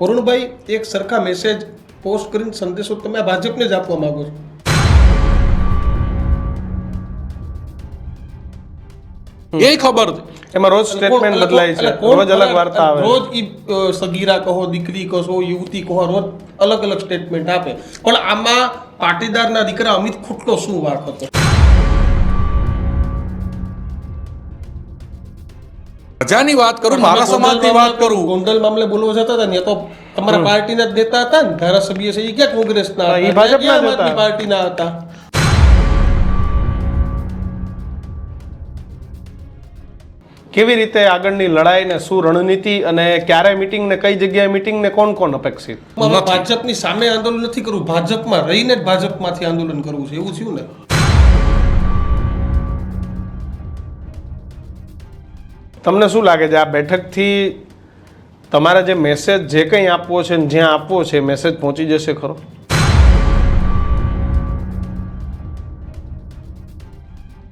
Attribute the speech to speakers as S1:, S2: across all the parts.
S1: વરુણભાઈ એક સરખા message post કરીને સંદેશો તમે આ ભાજપને જ આપવા માગો છો.
S2: એ ખબર
S3: એમાં રોજ સ્ટેટમેન્ટ બદલાય છે. રોજ અલગ વાર્તા આવે
S1: રોજ ઈ સગીરા કહો દીકરી કહો યુવતી કહો રોજ અલગ અલગ સ્ટેટમેન્ટ આપે. પણ આમાં પાટીદારના દીકરા અમિત ખુટલો શું વાક હતો?
S2: પ્રજાની વાત કરું મારા સમાજની વાત કરું.
S1: ગોંડલ મામલે બોલવા જતા હતા ને તો તમારા પાર્ટીના જ નેતા હતા ને ધારાસભ્ય છે એ ક્યાં કોંગ્રેસના એ
S3: ભાજપના.
S1: પાર્ટીના હતા.
S3: કેવી રીતે આગળની લડાઈ ને શું રણનીતિ અને ક્યારે મીટિંગ ને કઈ જગ્યાએ મીટિંગ ને કોણ કોણ અપેક્ષિત?
S1: હવે ભાજપની સામે આંદોલન નથી કરવું ભાજપમાં રહીને જ ભાજપમાંથી આંદોલન કરવું છે એવું થયું ને?
S3: તમને શું લાગે છે? આ બેઠકથી તમારે જે મેસેજ જે કંઈ આપવો છે ને જ્યાં આપવો છે મેસેજ પહોંચી જશે ખરો?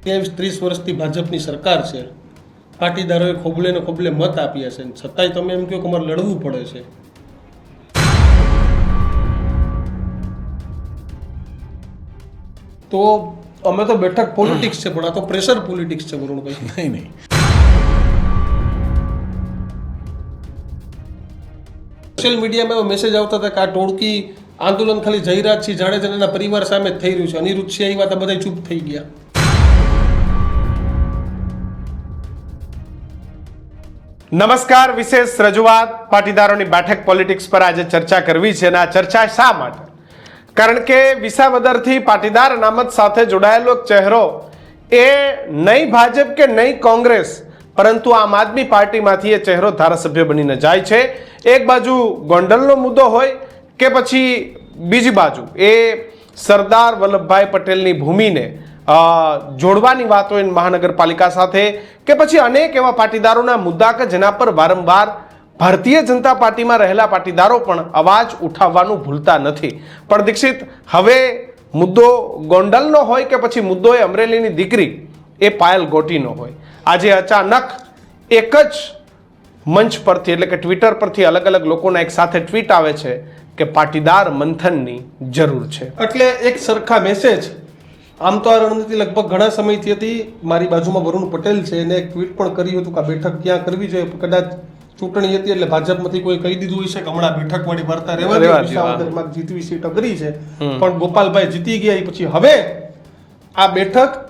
S1: ત્યાં ત્રીસ વર્ષથી ભાજપની સરકાર છે. પાટીદારોએ ખોબલે ને ખોબલે મત આપ્યા છે. છતાંય તમે એમ કહો કે અમારે લડવું પડે છે. તો અમે તો બેઠક પોલિટિક્સ છે પણ આ તો પ્રેશર પોલિટિક્સ છે વરુણભાઈ.
S2: નહીં નહીં.
S1: સોશિયલ મીડિયામાં એવો મેસેજ આવતા હતા કે આ ટોળકી આંદોલન ખાલી જયરાજસિંહ જાડેજા અને એના પરિવાર સામે થઈ રહ્યું છે. અનિરુદ્ધ સિંહ હતા બધા ચૂપ થઈ ગયા.
S3: નમસ્કાર, વિશેષ રજૂઆત પાટીદારોની બેઠક પોલિટિક્સ પર આજે ચર્ચા કરવી છે અને આ ચર્ચા શા માટે? કારણ કે વિસાવદરથી પાટીદાર અનામત સાથે જોડાયેલો ચહેરો એ નહીં ભાજપ કે નહીં કોંગ્રેસ પરંતુ આમ આદમી પાર્ટીમાંથી એ ચહેરો ધારાસભ્ય બનીને જાય છે. એક બાજુ ગોંડલનો મુદ્દો હોય કે પછી બીજી બાજુ એ સરદાર વલ્લભભાઈ પટેલની ભૂમિને જોડવાની વાત હોય મહાનગરપાલિકા સાથે કે પછી અનેક એવા પાટીદારોના મુદ્દા કે જેના પર વારંવાર ભારતીય જનતા પાર્ટીમાં રહેલા પાટીદારો પણ અવાજ ઉઠાવવાનું ભૂલતા નથી. પણ દીક્ષિત, હવે મુદ્દો ગોંડલનો હોય કે પછી મુદ્દો એ અમરેલીની દીકરી એ પાયલ ગોટીનો હોય. આજે અચાનક એક જ મંચ પરથી એટલે કે ટ્વિટર પરથી અલગ અલગ લોકોના એક સાથે ટ્વીટ આવે છે કે પાટીદાર મંથનની જરૂર છે.
S1: એટલે એક સરખા મેસેજ આમ તો આ રણનીતિ લગભગ ઘણા સમયથી હતી. મારી બાજુમાં વરુણ પટેલ છે એને એક ટ્વીટ પણ કર્યું હતું કે આ બેઠક ક્યાં કરવી જોઈએ? કદાચ ચૂંટણી હતી એટલે ભાજપમાંથી કોઈ કહી દીધું હશે કે હમણાં બેઠક વાળી વાર્તા રહેવા જીતવી સીટ અઘરી છે. પણ ગોપાલભાઈ જીતી ગયા એ પછી હવે આ બેઠક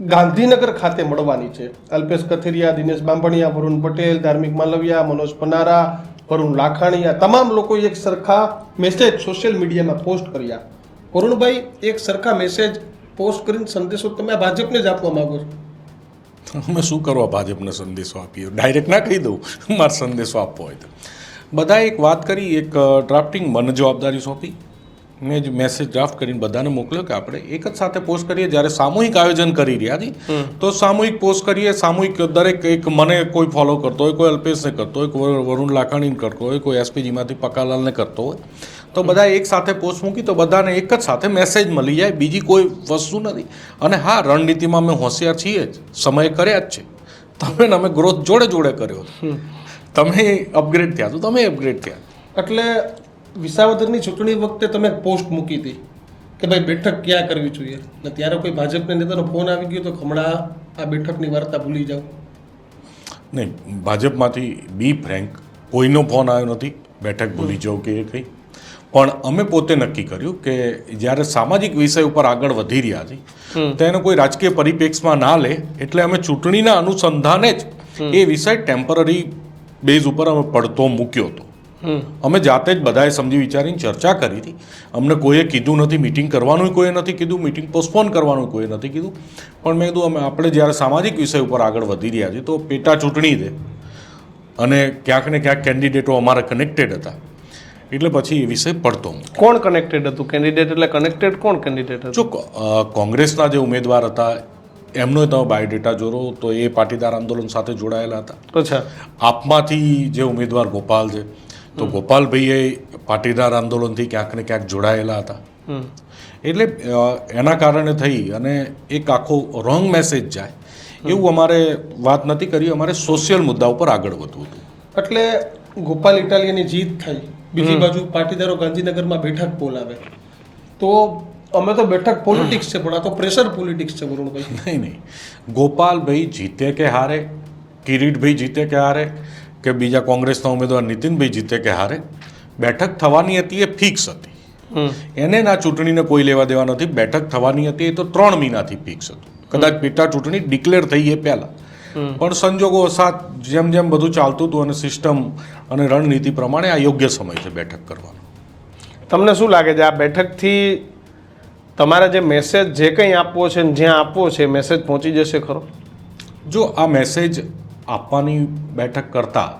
S1: ગાંધીનગર ખાતે મળવાની છે. અલ્પેશ કથિરિયા, દિનેશ બાંભણિયા, વરુણ પટેલ, ધાર્મિક માલવિયા, મનોજ પનારા, વરુણ લાખાણી તમામ લોકોએ એક સરખા મેસેજ સોશિયલ મીડિયામાં પોસ્ટ કર્યા. વરુણભાઈ, એક સરખા મેસેજ પોસ્ટ કરીને સંદેશો તમે ભાજપને જ આપવા માંગો છો?
S2: અમે શું કરવા ભાજપને સંદેશો આપીએ? ડાયરેક્ટ ના કહી દઉં. મારે સંદેશો આપવો હોય તો. બધા એક વાત કરી, એક ડ્રાફ્ટિંગ મને જવાબદારી સોંપી. મેં જ મેસેજ ડ્રાફ્ટ કરીને બધાને મોકલ્યો કે આપણે એક જ સાથે પોસ્ટ કરીએ. જ્યારે સામૂહિક આયોજન કરી રહ્યા હતી તો સામૂહિક પોસ્ટ કરીએ. સામૂહિક દરેક એક મને કોઈ ફોલો કરતો હોય કોઈ અલ્પેશને કરતો હોય કોઈ વરુણ લાખાણીને કરતો હોય કોઈ એસપીજીમાંથી પકાલાલને કરતો હોય તો બધા એક સાથે પોસ્ટ મૂકી તો બધાને એક જ સાથે મેસેજ મળી જાય. બીજી કોઈ વસ્તુ નથી. અને હા રણનીતિમાં અમે હોશિયાર છીએ જ. સમય કર્યા જ છે. તમે અમે ગ્રોથ જોડે જોડે કર્યો તમે અપગ્રેડ થયા તો તમે અપગ્રેડ થયા.
S1: એટલે વિસાવદરની ચૂંટણી વખતે તમે પોસ્ટ મૂકી હતી કે ભાઈ બેઠક ક્યાં કરવી જોઈએ? ને ત્યારે કોઈ ભાજપના નેતાનો ફોન આવી ગયો તો હમણાં આ બેઠકની વાર્તા ભૂલી જાઓ.
S2: નહીં ભાજપમાંથી બી ફ્રેન્ક કોઈનો ફોન આવ્યો નથી બેઠક ભૂલી જાઓ કે એ કંઈ. પણ અમે પોતે નક્કી કર્યું કે જ્યારે સામાજિક વિષય ઉપર આગળ વધી રહ્યા છીએ તો એને કોઈ રાજકીય પરિપ્રેક્ષમાં ના લે એટલે અમે ચૂંટણીના અનુસંધાને જ એ વિષય ટેમ્પરરી બેઝ ઉપર અમે પડતો મૂક્યો હતો. અમે જાતે જ બધાએ સમજી વિચારીને ચર્ચા કરી હતી. અમને કોઈએ કીધું નથી મિટિંગ કરવાનું કોઈએ નથી કીધું મિટિંગ પોસ્ટપોન કરવાનું કોઈએ નથી કીધું. પણ મેં કીધું અમે આપણે જ્યારે સામાજિક વિષય ઉપર આગળ વધી રહ્યા છીએ તો પેટા ચૂંટણી છે. અને ક્યાંક ને ક્યાંક કેન્ડિડેટો અમારા કનેક્ટેડ હતા. એટલે પછી એ વિષય પડતો
S3: કોણ કનેક્ટેડ હતું? કેન્ડિડેટ એટલે કનેક્ટેડ કોણ કેન્ડિડેટ હતું?
S2: જો કોંગ્રેસના જે ઉમેદવાર હતા એમનો તમે બાયોડેટા જોરો તો એ પાટીદાર આંદોલન સાથે જોડાયેલા હતા.
S3: અચ્છા.
S2: આપમાંથી જે ઉમેદવાર ગોપાલ છે તો ગોપાલભાઈએ પાટીદાર આંદોલનથી ક્યાંક ને ક્યાંક જોડાયેલા હતા. એટલે એના કારણે થઈ અને એક આખો રોંગ મેસેજ જાય. એવું અમારે વાત નથી કરી અમારે સોશિયલ મુદ્દા ઉપર આગળ વધવું હતું.
S1: એટલે ગોપાલ ઇટાલિયાની જીત થઈ. બીજી બાજુ પાટીદારો ગાંધીનગરમાં બેઠક બોલાવે. તો અમે તો બેઠક પોલિટિક્સ છે પણ આ તો પ્રેશર પોલિટિક્સ છે વરુણભાઈ
S2: નહીં નહીં. ગોપાલભાઈ જીતે કે હારે કિરીટભાઈ જીતે કે હારે કે બીજા કોંગ્રેસના ઉમેદવાર નીતિનભાઈ જીતે કે હારે બેઠક થવાની હતી એ ફિક્સ હતી. એને ના ચૂંટણીને કોઈ લેવા દેવા નથી બેઠક થવાની હતી એ તો ત્રણ મહિનાથી ફિક્સ હતું. કદાચ પેટા ચૂંટણી ડિક્લેર થઈ એ પહેલાં. પણ સંજોગો સાથ જેમ જેમ બધું ચાલતું હતું અને સિસ્ટમ અને રણનીતિ પ્રમાણે આ યોગ્ય સમય છે બેઠક કરવાનો.
S3: તમને શું લાગે છે આ બેઠકથી તમારે જે મેસેજ જે કંઈ આપવો છે જ્યાં આપવો છે મેસેજ પહોંચી જશે ખરો?
S2: જો આ મેસેજ આપવાની બેઠક કરતા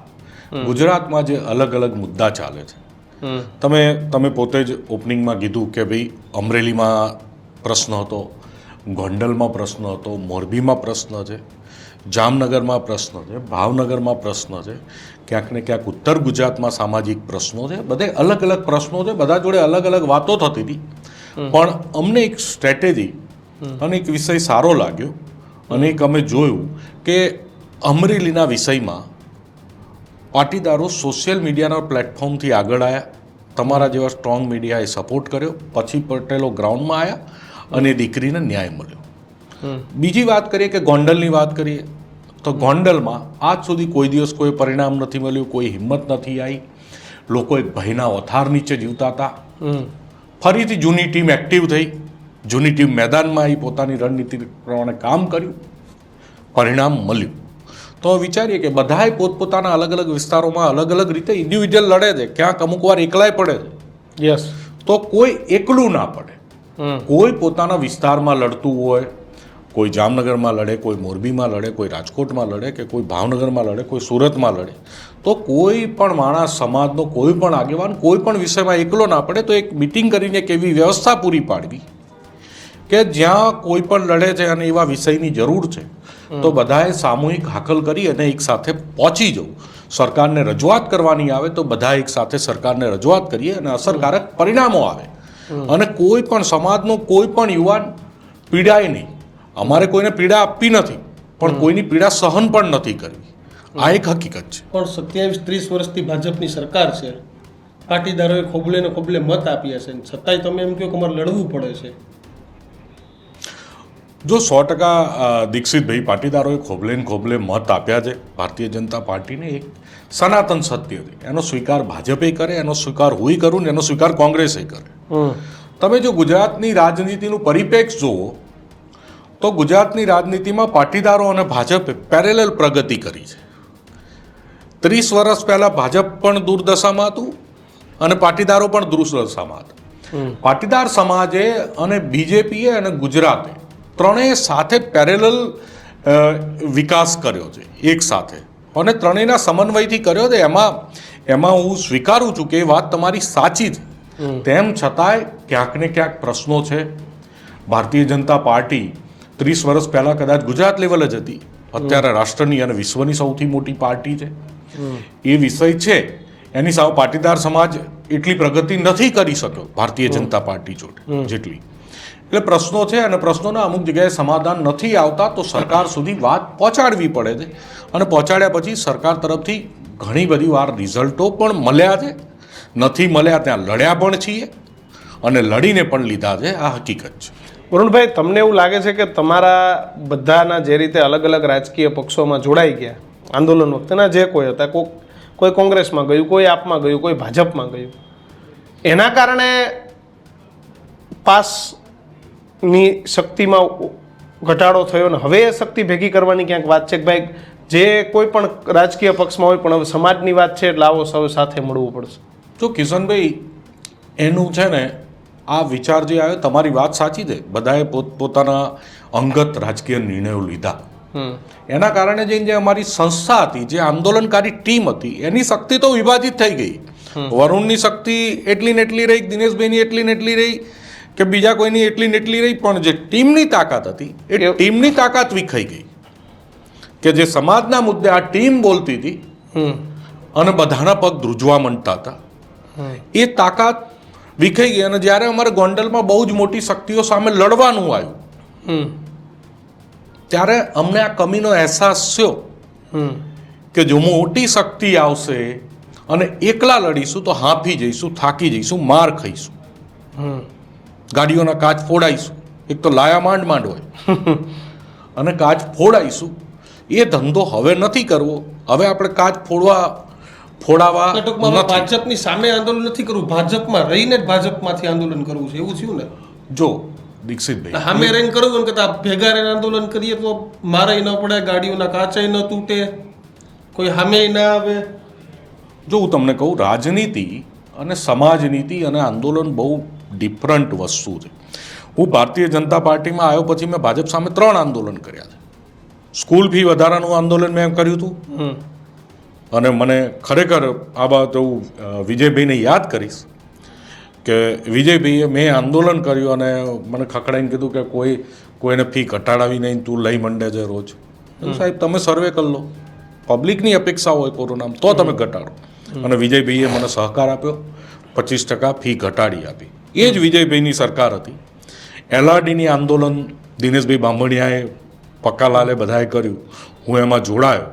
S2: ગુજરાતમાં જે અલગ અલગ મુદ્દા ચાલે છે. તમે તમે પોતે જ ઓપનિંગમાં કીધું કે ભાઈ અમરેલીમાં પ્રશ્ન હતો ગોંડલમાં પ્રશ્ન હતો મોરબીમાં પ્રશ્ન છે જામનગરમાં પ્રશ્ન છે ભાવનગરમાં પ્રશ્ન છે ક્યાંક ને ક્યાંક ઉત્તર ગુજરાતમાં સામાજિક પ્રશ્નો છે બધે અલગ અલગ પ્રશ્નો છે બધા જોડે અલગ અલગ વાતો થતી હતી. પણ અમને એક સ્ટ્રેટેજી અને એક વિષય સારો લાગ્યો અને એક અમે જોયું કે અમરેલીના વિષયમાં પાટીદારો સોશિયલ મીડિયાના પ્લેટફોર્મથી આગળ આવ્યા તમારા જેવા સ્ટ્રોંગ મીડિયાએ સપોર્ટ કર્યો. પછી પટેલો ગ્રાઉન્ડમાં આવ્યા અને દીકરીને ન્યાય મળ્યો. બીજી વાત કરીએ કે ગોંડલની વાત કરીએ તો ગોંડલમાં આજ સુધી કોઈ દિવસ કોઈ પરિણામ નથી મળ્યું કોઈ હિંમત નથી આવી. લોકો એક ભયના ઓથાર નીચે જીવતા હતા. ફરીથી જૂની ટીમ એક્ટિવ થઈ. જૂની ટીમ મેદાનમાં આવી પોતાની રણનીતિ પ્રમાણે કામ કર્યું. પરિણામ મળ્યું. તો વિચારીએ કે બધાએ પોતપોતાના અલગ અલગ વિસ્તારોમાં અલગ અલગ રીતે ઇન્ડિવિજ્યુઅલ લડે છે. ક્યાંક અમુક વાર એકલાય પડે છે.
S3: યસ
S2: તો કોઈ એકલું ના પડે. કોઈ પોતાના વિસ્તારમાં લડતું હોય કોઈ જામનગરમાં લડે કોઈ મોરબીમાં લડે કોઈ રાજકોટમાં લડે કે કોઈ ભાવનગરમાં લડે કોઈ સુરતમાં લડે. તો કોઈ પણ માણસ સમાજનો કોઈ પણ આગેવાન કોઈ પણ વિષયમાં એકલો ના પડે તો એક મિટિંગ કરીને કેવી એવી વ્યવસ્થા પૂરી પાડવી કે જ્યાં કોઈ પણ લડે છે અને એવા વિષયની જરૂર છે. તો બધાએ સામૂહિક હાકલ કરી અને એક સાથે પહોંચી જવું. સરકારને રજૂઆત કરવાની આવે તો બધા એક સાથે સરકારને રજૂઆત કરીએ અને અસરકારક પરિણામો આવે. અને કોઈ પણ સમાજનો કોઈ પણ યુવાન પીડાય નહીં. અમારે કોઈને પીડા આપવી નથી પણ કોઈની પીડા સહન પણ નથી કરવી. આ એક હકીકત છે.
S1: પણ સત્યાવીસ ત્રીસ વર્ષથી ભાજપની સરકાર છે. પાટીદારોએ ખોબલે ને ખોબલે મત આપ્યા છે. છતાંય તમે એમ કહો કે અમારે લડવું પડે છે.
S2: જો સો ટકા દીક્ષિતભાઈ પાટીદારોએ ખોબલે ને ખોબલે મત આપ્યા છે ભારતીય જનતા પાર્ટીને એક સનાતન સત્ય છે. એનો સ્વીકાર ભાજપે કરે એનો સ્વીકાર હુંય કરું ને એનો સ્વીકાર કોંગ્રેસે કરે. તમે જો ગુજરાતની રાજનીતિનું પરિપ્રેક્ષ જુઓ તો ગુજરાતની રાજનીતિમાં પાટીદારો અને ભાજપે પેરેલલ પ્રગતિ કરી છે. ત્રીસ વર્ષ પહેલા ભાજપ પણ દુર્દશામાં હતું અને પાટીદારો પણ દુર્દશામાં હતા. પાટીદાર સમાજે અને બીજેપીએ અને ગુજરાતે ત્રણેય સાથે પેરેલલ વિકાસ કર્યો છે એક સાથે. અને ત્રણેયના સમન્વયથી કર્યો છે એમાં એમાં હું સ્વીકારું છું કે એ વાત તમારી સાચી છે. તેમ છતાંય ક્યાંક ને ક્યાંક પ્રશ્નો છે. ભારતીય જનતા પાર્ટી ત્રીસ વર્ષ પહેલાં કદાચ ગુજરાત લેવલ જ હતી. અત્યારે રાષ્ટ્રની અને વિશ્વની સૌથી મોટી પાર્ટી છે. એ વિષય છે. એની સાવ પાટીદાર સમાજ એટલી પ્રગતિ નથી કરી શક્યો ભારતીય જનતા પાર્ટી જોડે જેટલી. એટલે પ્રશ્નો છે અને પ્રશ્નોના અમુક જગ્યાએ સમાધાન નથી આવતા, તો સરકાર સુધી વાત પહોંચાડવી પડે છે. અને પહોંચાડ્યા પછી સરકાર તરફથી ઘણી બધી વાર રિઝલ્ટો પણ મળ્યા છે. નથી મળ્યા ત્યાં લડ્યા પણ છીએ અને લડીને પણ લીધા છે. આ હકીકત છે.
S3: વરુણભાઈ, તમને એવું લાગે છે કે તમારા બધાના જે રીતે અલગ અલગ રાજકીય પક્ષોમાં જોડાઈ ગયા, આંદોલન વખતેના જે કોઈ હતા કોઈ કોઈ કોંગ્રેસમાં ગયું, કોઈ આપમાં ગયું, કોઈ ભાજપમાં ગયું, એના કારણે પાસની શક્તિમાં ઘટાડો થયો ને હવે એ શક્તિ ભેગી કરવાની ક્યાંક વાત છે કે ભાઈ જે કોઈ પણ રાજકીય પક્ષમાં હોય પણ હવે સમાજની વાત છે એટલે આવો સૌ સાથે મળવું પડશે.
S2: જો કિશનભાઈ એનું છે ને આ વિચાર જે આવ્યો તમારી વાત સાચી છે. બધાએ પોત પોતાના અંગત રાજકીય નિર્ણયો લીધા. એના કારણે જઈને જે અમારી સંસ્થા હતી જે આંદોલનકારી ટીમ હતી એની શક્તિ તો વિભાજિત થઈ ગઈ. વરુણની શક્તિ એટલી ને એટલી રહી દિનેશભાઈની એટલી ને એટલી રહી કે બીજા કોઈની એટલી ને એટલી રહી પણ જે ટીમની તાકાત હતી એ ટીમની તાકાત વિખાઈ ગઈ. કે જે સમાજના મુદ્દે આ ટીમ બોલતી હતી અને બધાના પગ ધ્રુજવા માંડતા હતા. એ તાકાત વિખાઈ ગઈ અને જ્યારે અમારે ગોંડલમાં બહુ જ મોટી શક્તિઓ સામે લડવાનું આવ્યું ત્યારે અમને આ કમીનો અહેસાસ થયો કે જો મોટી શક્તિ આવશે અને એકલા લડીશું તો હાંફી જઈશું થાકી જઈશું માર ખાઈશું.
S3: હમ.
S2: ગાડીઓના કાચ ફોડાઈશું. એક તો લાયા માંડ માંડ હોય. અને કાચ ફોડાઈશું. એ ધંધો હવે નથી કરવો. હવે આપણે કાચ ફોડવા ફોડાવા
S1: ટૂંકમાં ભાજપની સામે આંદોલન નથી કરવું. ભાજપમાં રહીને જ ભાજપમાંથી આંદોલન કરવું છે. એવું થયું ને?
S2: જો દીક્ષિતભાઈ.
S1: સામે રહીને કરવું ને કે ભેગા રહીને આંદોલન કરીએ તો મારે ન પડે ગાડીઓના કાચાય ન તૂટે કોઈ સામે ના આવે.
S2: જો હું તમને કહું રાજનીતિ અને સમાજ નીતિ અને આંદોલન બહુ ડિફરન્ટ વસ્તુ છે. હું ભારતીય જનતા પાર્ટીમાં આવ્યો પછી મેં ભાજપ સામે ત્રણ આંદોલન કર્યા છે. સ્કૂલ ફી વધારાનું આંદોલન મેં કર્યું હતું. અને મને ખરેખર આ બાબત હું વિજયભાઈને યાદ કરીશ કે વિજયભાઈએ મેં આંદોલન કર્યું અને મને ખખડાઈને કીધું કે કોઈ કોઈને ફી ઘટાડાવી નહીં તું લઈ મંડે છે રોજ. સાહેબ તમે સર્વે કરી લો. પબ્લિકની અપેક્ષા હોય કોરોના તો તમે ઘટાડો. અને વિજયભાઈએ મને સહકાર આપ્યો પચીસ ટકા ફી ઘટાડી આપી. એ જ વિજયભાઈની સરકાર હતી. એલઆરડીની આંદોલન દિનેશભાઈ બાંભણિયાએ પક્કાલાલે બધાએ કર્યું. હું એમાં જોડાયો.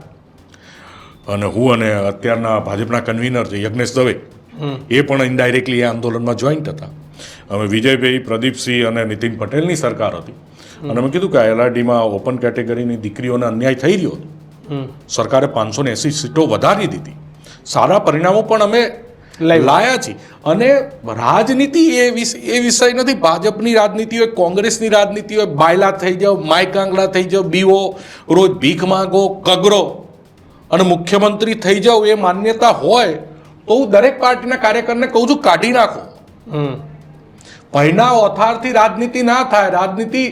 S2: અને હું અને અત્યારના ભાજપના કન્વીનર છે યજ્ઞેશ દવે એ પણ ઇનડાયરેક્ટલી એ આંદોલનમાં જોઈન્ટ હતા. અમે વિજયભાઈ પ્રદીપસિંહ અને નીતિન પટેલની સરકાર હતી. અને અમે કીધું કે એલઆરડીમાં ઓપન કેટેગરીની દીકરીઓને અન્યાય થઈ રહ્યો હતો. સરકારે પાંચસો ને એંસી સીટો વધારી દીધી. સારા પરિણામો પણ અમે. લાયા છીએ અને રાજનીતિ એ વિષય એ વિષય નથી. ભાજપની રાજનીતિ હોય કોંગ્રેસની રાજનીતિ હોય બાયલા થઈ જાઓ માયકાંગલા થઈ જાઓ બીવો રોજ ભીખ માંગો કગરો. અને મુખ્યમંત્રી થઈ જાઓ એ માન્યતા હોય તો હું દરેક પાર્ટીના કાર્યકરને કહું છું કાઢી નાખો. પહેલા ઓથારથી રાજનીતિ ના થાય. રાજનીતિ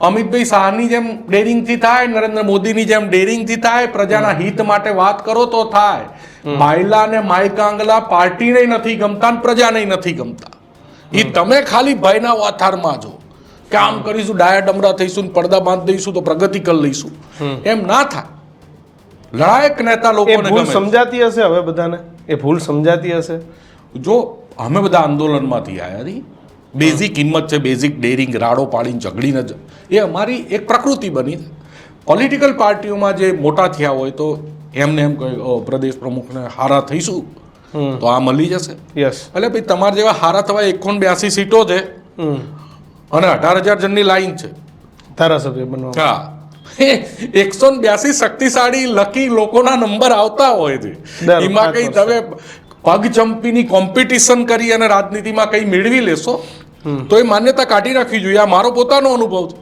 S2: અમિતભાઈ શાહની જેમ ડેરિંગથી થાય નરેન્દ્ર મોદીની જેમ ડેરિંગથી થાય પ્રજાના હિત માટે વાત કરો તો થાય. બાયલા ને માયકાંગલા પાર્ટીને નથી ગમતા ને પ્રજાને નથી ગમતા. એ તમે ખાલી ભયના વાથારમાં જો. કે આમ કરીશું ડાયા ડમરા થઈશું પડદા બાંધ દઈશું તો પ્રગતિ કરી લઈશું. એમ ના થાય. લડાયક નેતા
S3: લોકો
S2: લોકોને
S3: ભૂલ સમજાતી હશે હવે બધાને? એ ભૂલ સમજાતી હશે?
S2: જો અમે બધા આંદોલનમાંથી આવ્યા હતી બેઝિક કિંમત છે બેઝિક ડેરિંગ રાડો પાડીને ઝઘડીને જ. એ અમારી એક પ્રકૃતિ બની. પોલિટિકલ પાર્ટીઓમાં જે મોટા થયા હોય તો એમને એમ પ્રદેશ પ્રમુખને હારા થઈશું? તો આ મળી જશે.
S3: યસ
S2: એટલે ભાઈ તમારા જેવા હારા થવા એકોન બ્યાસી સીટો છે અને અઢાર હજાર જણની લાઈન છે.
S3: ધારાસભ્ય બનવા
S2: હા. એકસો બ્યાસી શક્તિશાળી લકી લોકોના નંબર આવતા હોય છે. એમાં કઈ તમે પગ ચંપીની કોમ્પિટિશન કરી અને રાજનીતિમાં કંઈ મેળવી લેશો તો એ માન્યતા કાઢી નાખવી જોઈએ. આ મારો પોતાનો અનુભવ છે.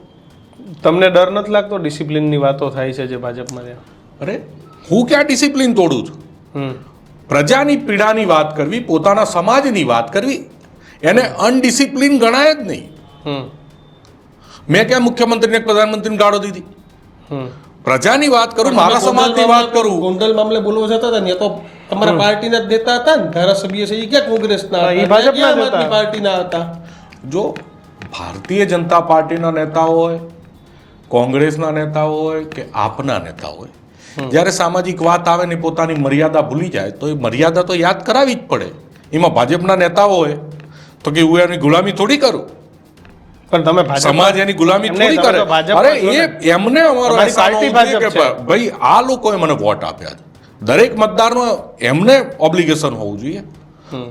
S3: તમને ડર નથી લાગતો ડિસિપ્લિનની વાતો થાય છે જે ભાજપમાં
S2: અરે હું ક્યાં ડિસિપ્લિન તોડું છું? પ્રજાની પીડાની વાત કરવી પોતાના સમાજની વાત કરવી એને અનડિસિપ્લિન ગણાય જ નહીં. મેં ક્યાં મુખ્યમંત્રીને પ્રધાનમંત્રીને ગાળો દીધી? પ્રજાની વાત કરું મારા સમાજની વાત કરું.
S1: ગોંડલ મામલે બોલવો જતા હતા ને તો તમારા પાર્ટીના જ નેતા હતા ને? ધારાસભ્ય છે એ ક્યાં કોંગ્રેસના
S3: એ ભાજપના હતા.
S1: પાર્ટીના હતા.
S2: જો ભારતીય જનતા પાર્ટીના નેતા હોય કોંગ્રેસના નેતા હોય કે આપના નેતા હોય જ્યારે સામાજિક વાત આવે ને પોતાની મર્યાદા ભૂલી જાય તો એ મર્યાદા તો યાદ કરાવી જ પડે. એમાં ભાજપના નેતાઓ હોય તો કે હું એની ગુલામી થોડી કરું?
S3: પણ તમે
S2: સમાજ એની ગુલામી થોડી કરે? અરે એ એમને અમારો. ભાઈ આ લોકોએ મને વોટ આપ્યા દરેક મતદારનો એમને ઓબ્લિગેશન હોવું જોઈએ.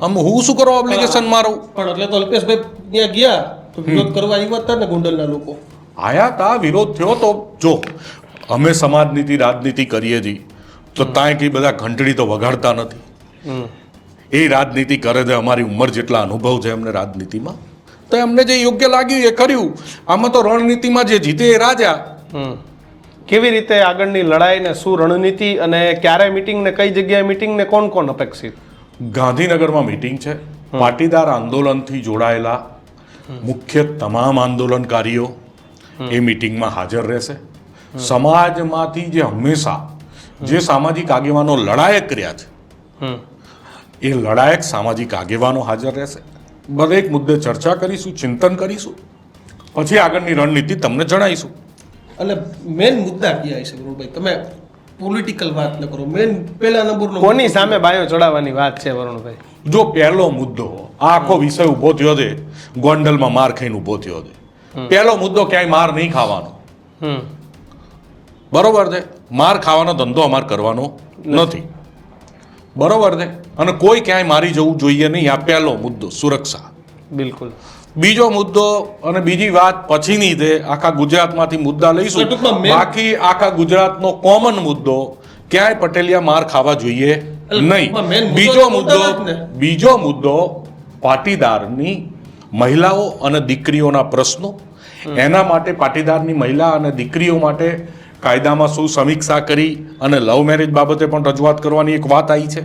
S2: આમ હું શું કરો ઓબ્લિગેશન મારું?
S1: પણ એટલે તો અલ્પેશભાઈ ત્યાં ગયા તો વિરોધ કરવા આવ્યા હતા ને ગોંડલના લોકો?
S2: આયા તા વિરોધ થયો તો જો અમે સમાજનીતિ રાજનીતિ કરીએ છીએ તો તાંય કઈ બધા ઘંટડી તો વગાડતા નથી. એ રાજનીતિ કરે છે અમારી ઉંમર જેટલા અનુભવ છે એમને રાજનીતિમાં. તો એમને જે યોગ્ય લાગ્યું એ કર્યું. આમાં તો રણનીતિમાં જે જીતે એ રાજા.
S3: કેવી રીતે આગળની લડાઈને શું રણનીતિ અને ક્યારે મિટિંગને કઈ જગ્યાએ મિટિંગને કોણ કોણ અપેક્ષિત?
S2: ગાંધીનગરમાં મીટિંગ છે. પાટીદાર આંદોલનથી જોડાયેલા મુખ્ય તમામ આંદોલનકારીઓ એ મિટિંગમાં હાજર રહેશે. સમાજમાંથી જે હંમેશા જે સામાજિક આગેવાનો લડાયક રહ્યા છે એ લડાયક સામાજિક આગેવાનો હાજર રહેશે. દરેક મુદ્દે ચર્ચા કરીશું ચિંતન કરીશું પછી આગળની રણનીતિ તમને જણાવીશું.
S1: અને મેન મુદ્દા કયા છે વરુણભાઈ? તમે પોલિટિકલ વાત ન કરો. મેન પહેલા નંબરનો
S3: કોની સામે બાયો ચડાવવાની વાત છે વરુણભાઈ?
S2: જો પહેલો મુદ્દો આખો વિષય ઊભો થયો છે ગોંડલમાં માર ખાઈને ઊભો થયો છે. પહેલો મુદ્દો ક્યાંય માર નહીં ખાવાનો. બરોબર છે? માર ખાવાનો ધંધો અમારે કરવાનો નથી. બરોબર છે? અને કોઈ ક્યાંય મારી જવું જોઈએ નહીં આ પહેલો મુદ્દો સુરક્ષા.
S3: બિલકુલ.
S2: બીજો મુદ્દો અને બીજી વાત પછીની તે આખા ગુજરાતમાંથી મુદ્દા લઈશું. બાકી આખા ગુજરાતનો કોમન મુદ્દો ક્યાંય પટેલિયા માર ખાવા જોઈએ નહીં. બીજો મુદ્દો બીજો મુદ્દો પાટીદારની મહિલાઓ અને દીકરીઓના પ્રશ્નો. એના માટે પાટીદારની મહિલા અને દીકરીઓ માટે કાયદામાં શું સમીક્ષા કરી અને લવ મેરેજ બાબતે પણ રજૂઆત કરવાની એક વાત આવી છે.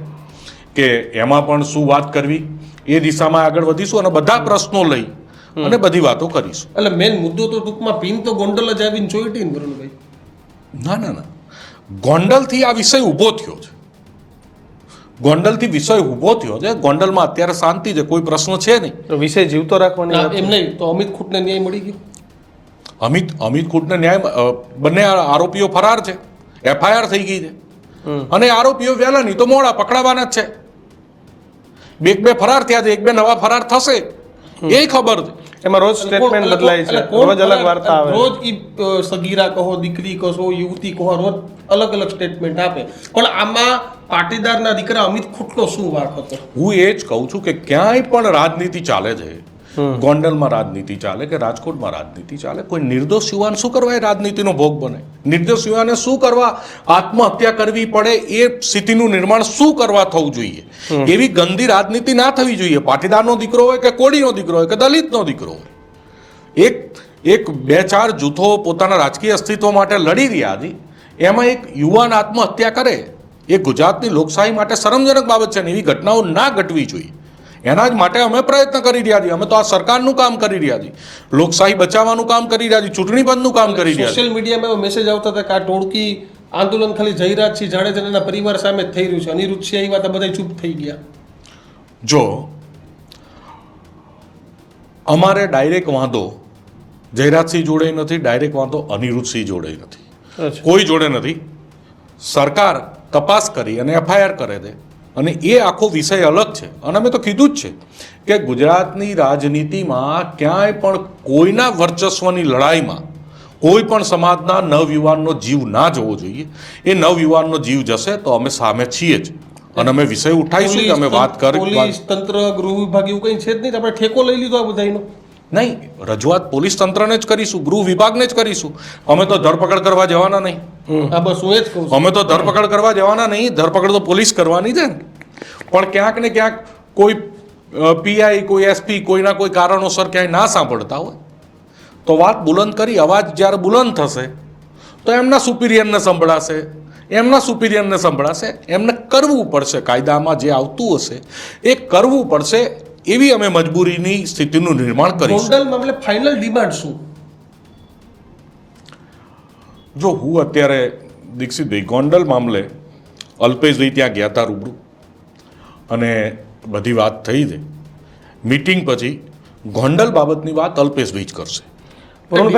S2: કે એમાં પણ શું વાત કરવી? એ દિશામાં આગળ વધીશું અને બધા પ્રશ્નો લઈ અને બધી વાતો કરીશું.
S1: એટલે મેન મુદ્દો તો ટૂંકમાં પીન તો ગોંડલ જ આવીને જોઈતી ને વરુણભાઈ.
S2: ના ના ના. ગોંડલથી આ વિષય ઊભો થયો છે. ગોંડલથી વિષય ઊભો થયો છે. ગોંડલમાં અત્યારે શાંતિ છે કોઈ પ્રશ્ન છે નહીં.
S3: તો વિષય જીવતો રાખવાની
S1: એમ નહીં. તો અમિત ખૂટને ન્યાય મળી ગયો.
S2: અમિત અમિત ખૂટને ન્યાય બંને આ આરોપીઓ ફરાર છે. એફઆઈઆર થઈ ગઈ છે. અને આરોપીઓ વહેલા નહીં તો મોડા પકડાવાના જ છે. બે એક બે ફરાર થયા છે એક બે નવા ફરાર થશે. એ ખબર છે.
S3: એમાં રોજ સ્ટેટમેન્ટ બદલાય છે. રોજ અલગ વાર્તા આવે.
S1: રોજ ઈ સગીરા કહો દીકરી કહો યુવતી કહો રોજ અલગ અલગ સ્ટેટમેન્ટ આપે. પણ આમાં પાટીદારના દીકરા અમિત ખૂટનો શું વાક હતો?
S2: હું એ જ કહું છું કે ક્યાંય પણ રાજનીતિ ચાલે છે ગોંડલમાં રાજનીતિ ચાલે કે રાજકોટમાં રાજનીતિ ચાલે? કોઈ નિર્દોષ યુવાન શું કરવા એ રાજનીતિનો ભોગ બને? નિર્દોષ યુવાને શું કરવા આત્મહત્યા કરવી પડે એ સ્થિતિનું નિર્માણ શું કરવા થવું જોઈએ? એવી ગંદી રાજનીતિ ના થવી જોઈએ. પાટીદારનો દીકરો હોય કે કોળીનો દીકરો હોય કે દલિતનો દીકરો હોય? એક એક બે ચાર જૂથો પોતાના રાજકીય અસ્તિત્વ માટે લડી રહ્યા હતી એમાં એક યુવાન આત્મહત્યા કરે. એ ગુજરાતની લોકશાહી માટે શરમજનક બાબત છે ને એવી ઘટનાઓ ના ઘટવી જોઈએ. એના જ માટે અમે પ્રયત્ન કરી રહ્યા છીએ. અમે તો આ સરકારનું કામ કરી રહ્યા છીએ. લોકશાહી બચાવવાનું કામ કરી રહ્યા છીએ. ચૂંટણી બંધનું કામ કરી રહ્યા
S1: સોશિયલ મીડિયામાં મેસેજ આવતા હતા કે આ ટોળકી આંદોલન ખાલી જયરાજસિંહ જાડેજા જાણે એના પરિવાર સામે જ થઈ રહ્યું છે. અનિરુદ્ધ છે એ વાત બધા ચૂપ થઈ ગયા.
S2: જો અમારે ડાયરેક્ટ વાંધો જયરાજસિંહ જોડે નથી ડાયરેક્ટ વાંધો અનિરુદ્ધસિંહ જોડે નથી. કોઈ જોડે નથી. સરકાર તપાસ કરી અને એફઆઈઆર કરે છે. અને એ આખો વિષય અલગ છે. અને અમે તો કીધું જ છે કે ગુજરાતની રાજનીતિમાં ક્યાંય પણ કોઈના વર્ચસ્વની લડાઈમાં કોઈ પણ સમાજના નવયુવાનનો જીવ ના જવો જોઈએ. એ નવયુવાનનો જીવ જશે તો અમે સામે છીએ જ. અને અમે વિષય ઉઠાવીશું અમે વાત કરી
S1: પોલીસ તંત્ર ગૃહ વિભાગ એવું કંઈ છે જ નહીં. આપણે ઠેકો લઈ લીધો આ બધાનો
S2: નહીં રજૂઆત પોલીસ તંત્રને જ કરીશું ગૃહ વિભાગને જ કરીશું. અમે તો ધરપકડ કરવા જવાના નહીં.
S1: આ બસ હું એ જ કહું
S2: અમે તો ધરપકડ કરવા જવાના નહીં ધરપકડ તો પોલીસ કરવાની છે ને. પણ ક્યાંક ને ક્યાંક કોઈ પીઆઈ કોઈ એસપી કોઈના કોઈ કારણોસર ક્યાંય ના સાંભળતા હોય. તો વાત બુલંદ કરી અવાજ જ્યારે બુલંદ થશે તો એમના સુપિરિયરને સંભળાશે એમના સુપિરિયરને સંભળાશે. એમને કરવું પડશે કાયદામાં જે આવતું હશે એ કરવું પડશે એવી અમે મજબૂરીની સ્થિતિનું નિર્માણ કરીશું.
S1: ગોંડલ મામલે ફાઇનલ ડિમાન્ડ શું?
S2: જો હું અત્યારે દીક્ષિતભાઈ ગોંડલ મામલે અલ્પેશભાઈ ત્યાં ગયા હતા રૂબરૂ. અને બધી વાત થઈ છે. મીટિંગ પછી ગોંડલ બાબતની વાત અલ્પેશભાઈ જ કરશે. હું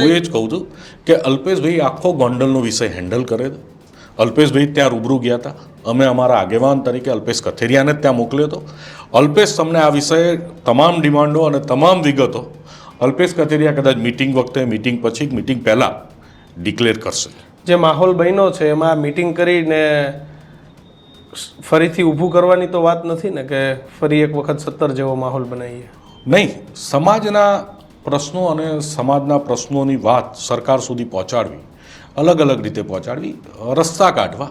S2: એ જ કહું છું કે અલ્પેશભાઈ આખો ગોંડલનો વિષય હેન્ડલ કરે છે. અલ્પેશભાઈ ત્યાં રૂબરૂ ગયા હતા. અમે અમારા આગેવાન તરીકે અલ્પેશ કથેરિયાને જ ત્યાં મોકલ્યો હતો. અલ્પેશ તમને આ વિષયે તમામ ડિમાન્ડો અને તમામ વિગતો અલ્પેશ કથેરિયા કદાચ મીટિંગ વખતે મીટિંગ પછી મીટિંગ પહેલાં ડિક્લેર કરશે.
S3: જે માહોલ બન્યો છે એમાં મીટિંગ કરીને ફરીથી ઊભું કરવાની તો વાત નથી ને કે ફરી એક વખત સત્તર જેવો માહોલ બનાવીએ?
S2: નહીં સમાજના પ્રશ્નો અને સમાજના પ્રશ્નોની વાત સરકાર સુધી પહોંચાડવી અલગ અલગ રીતે પહોંચાડવી રસ્તા કાઢવા.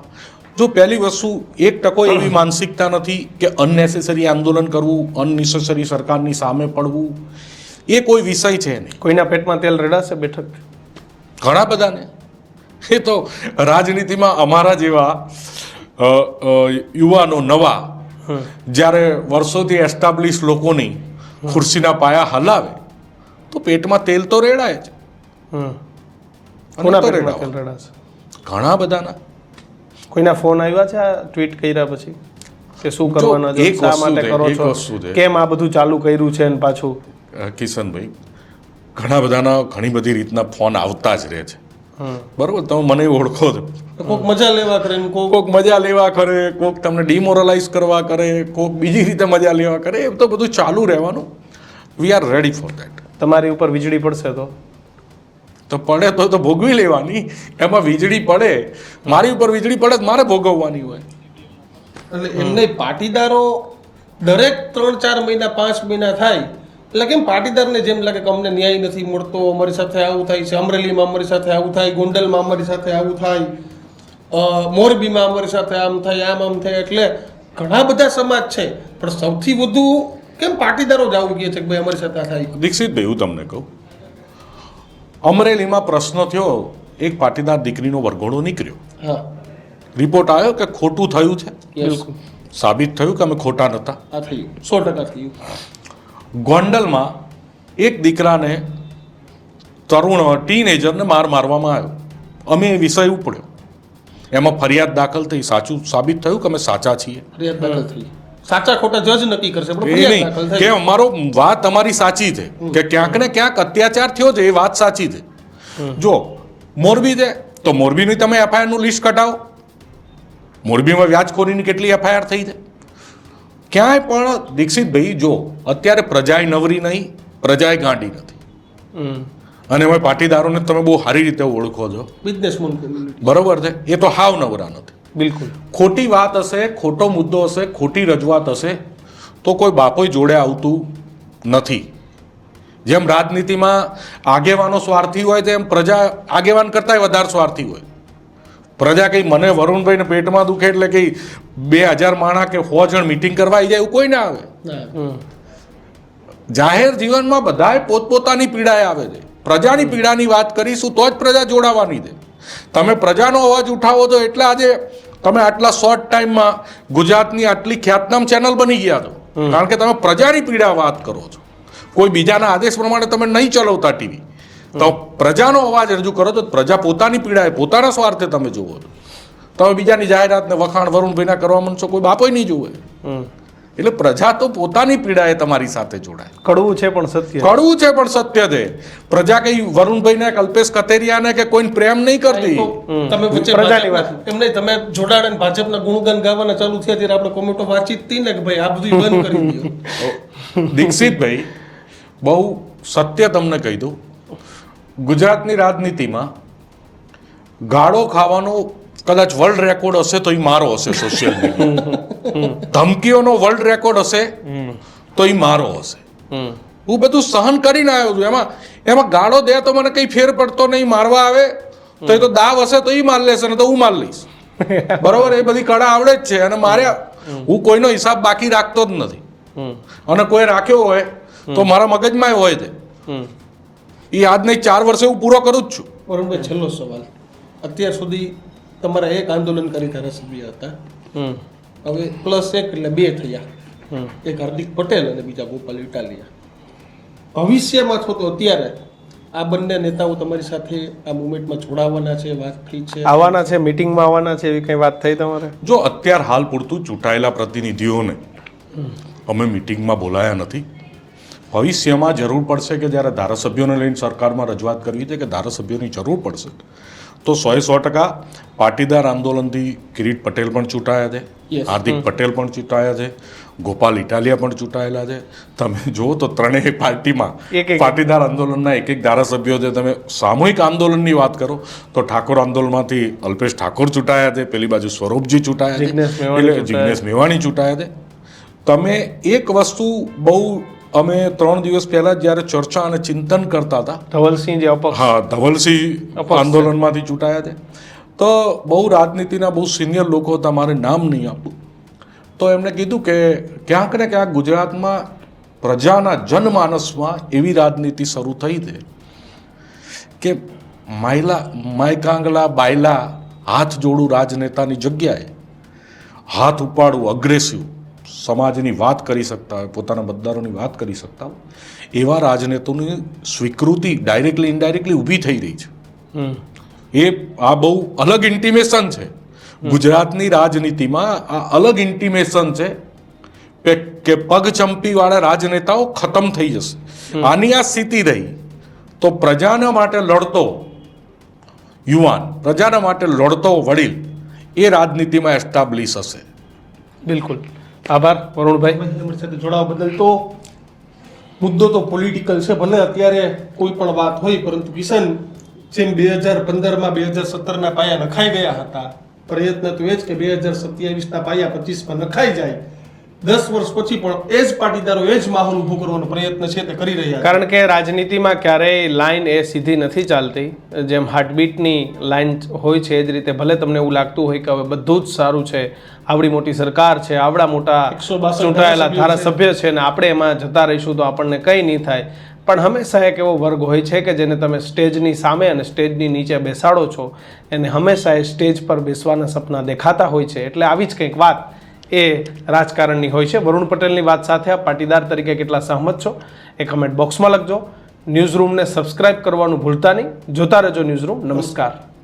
S2: જો પહેલી વસ્તુ એક ટકો એવી માનસિકતા નથી કે અનનેસેસરી આંદોલન કરવું અનનેસેસરી સરકારની સામે પડવું એ કોઈ વિષય છે નહીં.
S3: કોઈના પેટમાં તેલ રેડાશે બેઠક.
S2: ઘણા બધાને. એ તો રાજનીતિમાં અમારા જેવા યુવાનો નવા જ્યારે વર્ષોથી એસ્ટાબ્લિશ લોકોની ખુરશીના પાયા હલાવે તો પેટમાં તેલ તો રેડાય જ. ઘણા બધાના.
S3: કોઈના ફોન આવ્યા છે આ ટ્વીટ કર્યા પછી? કે શું કરવાના છે? શા માટે કરો છો? કેમ આ બધું ચાલુ કર્યું છે ને પાછું?
S2: કિશનભાઈ ઘણા બધાના ઘણી બધી રીતના ફોન આવતા જ રહે છે. બરોબર તમે મને ઓળખો છો.
S1: કોઈક મજા લેવા કરે કોક કોઈક
S2: કોક મજા લેવા કરે કોક તમને ડિમોરલાઇઝ કરવા કરે કોક બીજી રીતે મજા લેવા કરે એ તો બધું ચાલુ રહેવાનું. We are ready for that
S3: તમારી ઉપર વીજળી પડશે તો?
S2: તો પડે તો તો ભોગવી લેવાની. એમાં વીજળી પડે. મારી ઉપર વીજળી પડે તો મારે ભોગવવાની હોય.
S1: એટલે એમને પાટીદારો દરેક ત્રણ ચાર મહિના પાંચ મહિના થાય. એટલે કેમ પાટીદારને જેમ લાગે કે અમને ન્યાય નથી મળતો અમારી સાથે આવું થાય છે અમરેલીમાં અમારી સાથે આવું થાય ગોંડલમાં અમારી સાથે આવું થાય મોરબીમાં અમારી સાથે આમ થાય આમ આમ થાય. એટલે ઘણા બધા સમાજ છે. પણ સૌથી વધુ કેમ પાટીદારો જ આવું કહે છે કે ભાઈ અમારી સાથે આ થાય.
S2: દીક્ષિતભાઈ હું તમને કહું. અમરેલીમાં પ્રશ્ન થયો એક પાટીદાર દીકરીનો વરઘોડો નીકળ્યો. રિપોર્ટ આવ્યો કે ખોટું થયું છે? સાબિત થયું કે અમે ખોટા નહોતા?
S1: સો ટકા થયું.
S2: ગોંડલમાં એક દીકરાને તરુણ ટીનેજરને માર મારવામાં આવ્યો. અમે એ વિષય ઉપડ્યો. એમાં ફરિયાદ દાખલ થઈ. સાચું સાબિત થયું કે અમે સાચા છીએ?
S1: ફરિયાદ દાખલ થઈ. સાચા ખોટા જજ નક્કી કરશે. પણ
S2: કે અમારો વાત તમારી સાચી છે કે ક્યાંક ને ક્યાંક અત્યાચાર થયો છે એ વાત સાચી છે. જો મોરબી છે તો મોરબીની તમે એફઆઈઆરનું લિસ્ટ કઢાવો. મોરબીમાં વ્યાજખોરીની કેટલી એફઆઈઆર થઈ છે? ક્યાંય પણ દીક્ષિતભાઈ જો અત્યારે પ્રજાએ નવરી નહીં પ્રજાએ ગાંડી નથી. અને હવે પાટીદારોને તમે બહુ સારી રીતે ઓળખો છો.
S1: બિઝનેસમેન
S2: બરોબર છે? એ તો હાવ નવરા નથી.
S3: બિલકુલ.
S2: ખોટી વાત હશે ખોટો મુદ્દો હશે ખોટી રજૂઆત હશે તો કોઈ બાપોય જોડે આવતું નથી. જેમ રાજનીતિમાં આગેવાનો સ્વાર્થી હોય તેમ પ્રજા આગેવાન કરતાંય વધારે સ્વાર્થી હોય. પ્રજા કંઈ મને વરુણભાઈને પેટમાં દુખે એટલે કંઈ બે હજાર માણા કે સો જણ મિટિંગ કરવા આવી જાય એવું કોઈ ના આવે. જાહેર જીવનમાં બધાએ પોતપોતાની પીડાએ આવે છે. પ્રજાની પીડાની વાત કરીશું તો જ પ્રજા જોડાવાની છે. તમે પ્રજાનો અવાજ ઉઠાવો તો એટલે આજે તમે આટલા શોર્ટ ટાઈમમાં ગુજરાતની આટલી ખ્યાતનામ ચેનલ બની ગયા છો. કારણ કે તમે પ્રજાની પીડા વાત કરો છો. કોઈ બીજાના આદેશ પ્રમાણે તમે નહીં ચલાવતા ટીવી તો પ્રજાનો અવાજ રજૂ કરો તો પ્રજા પોતાની પીડાએ પોતાના સ્વાર્થે તમે જુઓ છો. તમે બીજાની જાહેરાતને વખાણ વરુણભાઈના કરવા માંડશો કોઈ બાપોય નહીં જુએ. એટલે પ્રજા તો પોતાની પીડાએ તમારી સાથે જોડાય.
S3: કડવું છે પણ સત્ય.
S2: કડવું છે પણ સત્ય છે પ્રજા કઈ વરુણભાઈને કલ્પેશ કતેરિયાને કે કોઈને પ્રેમ નહીં કરતી?
S1: તમે વચ્ચે
S3: પ્રજાની
S1: ભાજપના- એમ તમે જોડાણ અને ભાજપના ગુણગાન ગાવાના ચાલુ થયા ત્યારે આપણે કોમેન્ટો વાંચી હતી ને કે ભાઈ આ બધું બંધ કરી દો
S2: દીક્ષિતભાઈ બહુ સત્ય તમને કહી દઉં. ગુજરાતની રાજનીતિમાં ગાળો ખાવાનો કદાચ વર્લ્ડ રેકોર્ડ હશે તો એ મારો હશે સોશિયલ મીડિયા ધમકીઓનો વર્લ્ડ રેકોર્ડ હશે તો એ મારો હશે. હું બધું સહન કરીને આવ્યો છું. એમાં એમાં ગાળો દે તો મને કંઈ ફેર પડતો નહીં, મારવા આવે, તો એ તો દાવ હશે તો એ માર લેશે ને તો હું માર લઈશ. બરોબર? એ બધી કળા આવડે જ છે. અને મારે, હું કોઈનો હિસાબ બાકી રાખતો જ નથી. અને કોઈ રાખ્યો હોય, તો મારા મગજમાં હોય તે એ આજને ચાર વર્ષે હું પૂરો કરું જ છું.
S1: વરુણભાઈ છેલ્લો સવાલ. અત્યાર સુધી તમારા એક આંદોલનકારી ધારાસભ્ય હતા. હવે પ્લસ એક એટલે બે થયા. એક હાર્દિક પટેલ અને બીજા ગોપાલ ઇટાલિયા. ભવિષ્યમાં છો તો અત્યારે આ બંને નેતાઓ તમારી સાથે આ મુવમેન્ટમાં જોડાવાના છે વાત થઈ છે.
S3: આવવાના છે મીટિંગમાં આવવાના છે એવી કઈ વાત થઈ તમારે?
S2: જો અત્યાર હાલ પૂરતું ચૂંટાયેલા પ્રતિનિધિઓને અમે મિટિંગમાં બોલાયા નથી. ભવિષ્યમાં જરૂર પડશે કે જ્યારે ધારાસભ્યોને લઈને સરકારમાં રજૂઆત કરવી છે કે ધારાસભ્યોની જરૂર પડશે. તો સોએ સો ટકા પાટીદાર આંદોલનથી કિરીટ પટેલ પણ ચૂંટાયા છે હાર્દિક પટેલ પણ ચૂંટાયા છે ગોપાલ ઇટાલિયા પણ ચૂંટાયેલા છે. તમે જુઓ તો ત્રણેય પાર્ટીમાં. પાટીદાર આંદોલનના એક એક ધારાસભ્યો છે. તમે સામૂહિક આંદોલનની વાત કરો તો ઠાકોર આંદોલનમાંથી અલ્પેશ ઠાકોર ચૂંટાયા છે પેલી બાજુ સ્વરૂપજી ચૂંટાયા છે એટલે જિજ્ઞેશ મેવાણી ચૂંટાયા છે. તમે એક વસ્તુ બહુ અમે ત્રણ દિવસ પહેલા જ્યારે ચર્ચા અને ચિંતન કરતા હતા
S3: ધવલસિંહ જે અપક્ષ
S2: હા ધવલસિંહ આંદોલનમાંથી ચૂંટાયા છે. તો બહુ રાજનીતિના બહુ સિનિયર લોકો હતા મારે નામ નહીં આપું તો એમણે કીધું કે ક્યાંક ને ક્યાંક ગુજરાતમાં પ્રજાના જનમાનસમાં એવી રાજનીતિ શરૂ થઈ છે કે માયલા માયકાંગલા બાયલા હાથ જોડું રાજનેતાની જગ્યાએ હાથ ઉપાડવું અગ્રેસિવ સમાજની વાત કરી શકતા હોય પોતાના મતદારોની વાત કરી શકતા હોય એવા રાજનેતોની સ્વીકૃતિ ડાયરેક્ટલી ઇનડાયરેક્ટલી ઊભી થઈ રહી છે. એ આ બહુ અલગ ઇન્ટિમેશન છે. ગુજરાતની રાજનીતિમાં આ અલગ ઇન્ટિમેશન છે કે- કે પગ ચંપીવાળા રાજનેતાઓ ખતમ થઈ જશે. આની આ સ્થિતિ રહી તો પ્રજાના માટે લડતો યુવાન પ્રજાના માટે લડતો વડીલ એ રાજનીતિમાં એસ્ટાબ્લિશ હશે.
S3: બિલકુલ. આભાર, વરુણભાઈ.
S1: અમારી સાથે જોડાવા બદલ તો મુદ્દો તો પોલિટિકલ છે, ભલે અત્યારે કોઈ પણ વાત હોય, પરંતુ કિશન જેમ બે હજાર પંદરમાં, બે હજાર સત્તરના પાયા નખાઈ ગયા હતા, પ્રયત્ન તો એ જ કે બે હજાર સત્યાવીસના પાયા પચીસમાં નખાઈ જાય. દસ વર્ષ પછી પણ એ જ પાટીદારો એ જ માહોલ ઊભો કરવાનો પ્રયત્ન છે તે કરી રહ્યા
S3: કારણ કે રાજનીતિમાં ક્યારેય લાઈન એ સીધી નથી ચાલતી. જેમ હાર્ટબીટની લાઈન હોય છે એ જ રીતે ભલે તમને એવું લાગતું હોય કે હવે બધું જ સારું છે આવડી મોટી સરકાર છે આવડા મોટા
S1: 162
S3: ચૂંટાયેલા ધારાસભ્ય છે ને આપણે એમાં જતા રહીશું તો આપણને કંઈ નહીં થાય. પણ હંમેશા એક એવો વર્ગ હોય છે કે જેને તમે સ્ટેજની સામે અને સ્ટેજની નીચે બેસાડો છો એને હંમેશા એ સ્ટેજ પર બેસવાના સપના દેખાતા હોય છે. એટલે આવી જ કંઈક વાત એ રાજકારણની હોય છે. વરુણ પટેલની વાત સાથે આ પાટીદાર તરીકે કેટલા સહમત છો એ કમેન્ટ બોક્સમાં લખજો. ન્યૂઝ રૂમને સબસ્ક્રાઇબ કરવાનું ભૂલતા નહીં. જોતા રહેજો ન્યૂઝ રૂમ નમસ્કાર.